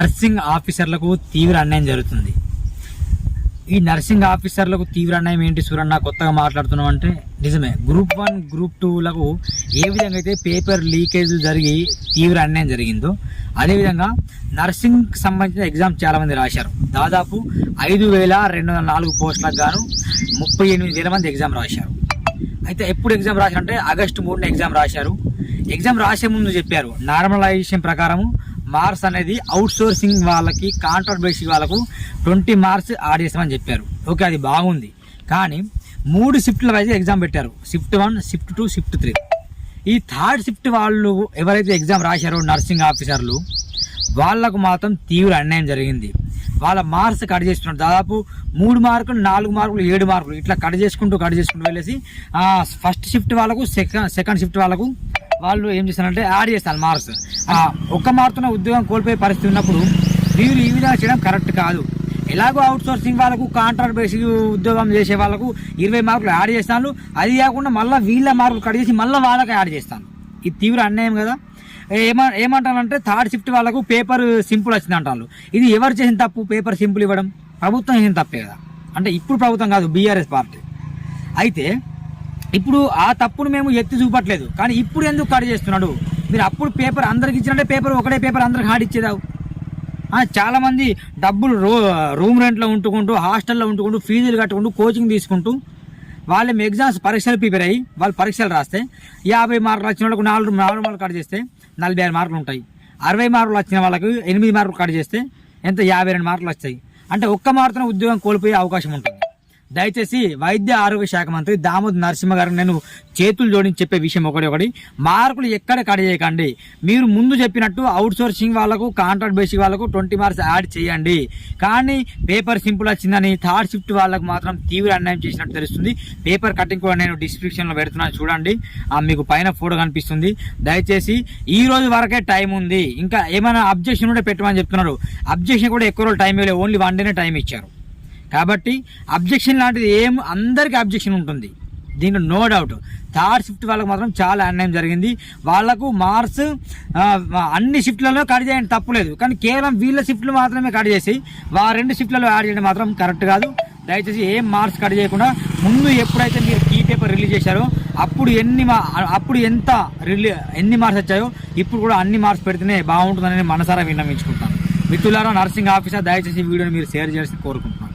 Nursing ఆఫీసర్లకు తీవ్ర అన్యాయం జరుగుతుంది. ఈ నర్సింగ్ ఆఫీసర్లకు తీవ్ర అన్యాయం ఏంటి సూరన్న? కొత్తగా మాట్లాడుతున్నాం అంటే నిజమే. గ్రూప్ వన్ గ్రూప్ టూలకు ఏ విధంగా అయితే పేపర్ లీకేజ్ జరిగి తీవ్ర అన్యాయం జరిగిందో అదేవిధంగా నర్సింగ్కి సంబంధించిన ఎగ్జామ్ చాలామంది రాశారు. దాదాపు ఐదు వేల రెండు వందల నాలుగు పోస్టులకు గాను ముప్పై ఎనిమిది వేల మంది ఎగ్జామ్ రాశారు. అయితే ఎప్పుడు ఎగ్జామ్ రాశారంటే ఆగస్టు మూడున ఎగ్జామ్ రాశారు. ఎగ్జామ్ రాసే ముందు చెప్పారు. నార్మలైజేషన్ ప్రకారము మార్క్స్ అనేది అవుట్ సోర్సింగ్ వాళ్ళకి కాంట్రాక్ట్ బేసిక్ వాళ్ళకు ట్వంటీ మార్క్స్ యాడ్ చేస్తామని చెప్పారు. ఓకే అది బాగుంది. కానీ మూడు షిఫ్ట్ల వైజ్ ఎగ్జామ్ పెట్టారు. Shift one shift two shift three ఈ థర్డ్ షిఫ్ట్ వాళ్ళు ఎవరైతే ఎగ్జామ్ రాశారో నర్సింగ్ ఆఫీసర్లు వాళ్ళకు మాత్రం తీవ్ర అన్యాయం జరిగింది. వాళ్ళ మార్క్స్ కట్ చేస్తున్నారు. దాదాపు మూడు మార్కులు నాలుగు మార్కులు ఏడు మార్కులు ఇట్లా కట్ చేసుకుంటూ కట్ చేసుకుంటూ వెళ్ళేసి ఫస్ట్ షిఫ్ట్ వాళ్ళకు సెకండ్ సెకండ్ షిఫ్ట్ వాళ్ళకు వాళ్ళు ఏం చేస్తారంటే యాడ్ చేస్తారు మార్క్స్. ఒక్క మారుతున్న ఉద్యోగం కోల్పోయే పరిస్థితి ఉన్నప్పుడు వీరు ఈ విధంగా చేయడం కరెక్ట్ కాదు. ఎలాగో అవుట్ సోర్సింగ్ వాళ్ళకు కాంట్రాక్ట్ బేసిక్ ఉద్యోగం చేసే వాళ్ళకు ఇరవై మార్కులు యాడ్ చేస్తాను అది కాకుండా మళ్ళీ వీళ్ళ మార్కులు కట్ చేసి మళ్ళీ వాళ్ళకి యాడ్ చేస్తాను ఇది తీవ్ర అన్యాయం కదా. ఏమ ఏమంటానంటే థర్డ్ షిఫ్ట్ వాళ్ళకు పేపర్ సింపుల్ వచ్చింది అంటారు ఇది ఎవరు చేసిన తప్పు? పేపర్ సింపుల్ ఇవ్వడం. ప్రభుత్వం చేసిన తప్పే కదా. అంటే ఇప్పుడు ప్రభుత్వం కాదు బీఆర్ఎస్ పార్టీ. అయితే ఇప్పుడు ఆ తప్పును మేము ఎత్తి చూపట్లేదు. కానీ ఇప్పుడు ఎందుకు కట్ చేస్తున్నాడు? మీరు అప్పుడు పేపర్ అందరికి ఇచ్చినట్టే పేపర్ ఒకటే పేపర్ అందరికి హాడ్ ఇచ్చేదావు. చాలా మంది డబ్బులు రూ రూమ్ రెంట్లో ఉంటుకుంటూ హాస్టల్లో ఉంటుకుంటూ ఫీజులు కట్టుకుంటూ కోచింగ్ తీసుకుంటూ వాళ్ళ ఎగ్జామ్స్ పరీక్షలు ప్రిపేర్ అయ్యి వాళ్ళు పరీక్షలు రాస్తే యాభై మార్కులు వచ్చిన వాళ్ళకు నాలుగు నాలుగు మార్కులు కట్ చేస్తే నలభై ఆరు మార్కులు ఉంటాయి. అరవై మార్కులు వచ్చిన వాళ్ళకు ఎనిమిది మార్కులు కట్ చేస్తే ఎంత? యాభై రెండు మార్కులు వస్తాయి. అంటే ఒక్క మార్కున ఉద్యోగం కోల్పోయే అవకాశం ఉంటుంది. దయచేసి వైద్య ఆరోగ్య శాఖ మంత్రి దామోదర్ నరసింహ గారు నేను చేతులు జోడించి చెప్పే విషయం ఒకటి ఒకటి. మార్కులు ఎక్కడ కట్ చేయకండి. మీరు ముందు చెప్పినట్టు అవుట్ సోర్సింగ్ వాళ్ళకు కాంట్రాక్ట్ బేసిక్ వాళ్ళకు ట్వంటీ మార్క్స్ యాడ్ చేయండి. కానీ పేపర్ సింపుల్ వచ్చిందని థర్డ్ షిఫ్ట్ వాళ్ళకు మాత్రం తీవ్ర అన్యాయం చేసినట్టు తెలుస్తుంది. పేపర్ కటింగ్ కూడా నేను డిస్క్రిప్షన్లో పెడుతున్నాను చూడండి. ఆ, మీకు పైన ఫోటో కనిపిస్తుంది. దయచేసి ఈ రోజు వరకే టైం ఉంది. ఇంకా ఏమైనా అబ్జెక్షన్ ఉంటే పెట్టమని చెప్తున్నారు. అబ్జెక్షన్ కూడా ఎక్కువ రోజులు టైం ఇవ్వలేదు. ఓన్లీ వన్ డేనే టైం ఇచ్చారు. కాబట్టి అబ్జెక్షన్ లాంటిది ఏం అందరికీ అబ్జెక్షన్ ఉంటుంది. దీంట్లో నో డౌట్ థర్డ్ షిఫ్ట్ వాళ్ళకి మాత్రం చాలా అన్యాయం జరిగింది. వాళ్ళకు మార్క్స్ అన్ని షిఫ్ట్లలో కట్ చేయడం తప్పులేదు కానీ కేవలం వీళ్ళ షిఫ్ట్లు మాత్రమే కట్ చేసి వా రెండు షిఫ్ట్లలో యాడ్ చేయడం మాత్రం కరెక్ట్ కాదు. దయచేసి ఏం మార్క్స్ కట్ చేయకుండా ముందు ఎప్పుడైతే మీరు కీ పేపర్ రిలీజ్ చేశారో అప్పుడు ఎన్ని మా అప్పుడు ఎంత రిలీ ఎన్ని మార్క్స్ వచ్చాయో ఇప్పుడు కూడా అన్ని మార్క్స్ పెడితేనే బాగుంటుందని మనసారా విన్నవించుకుంటాను మిత్రులారా నర్సింగ్ ఆఫీసర్ దయచేసి వీడియోని మీరు షేర్ చేసి కోరుకుంటున్నాను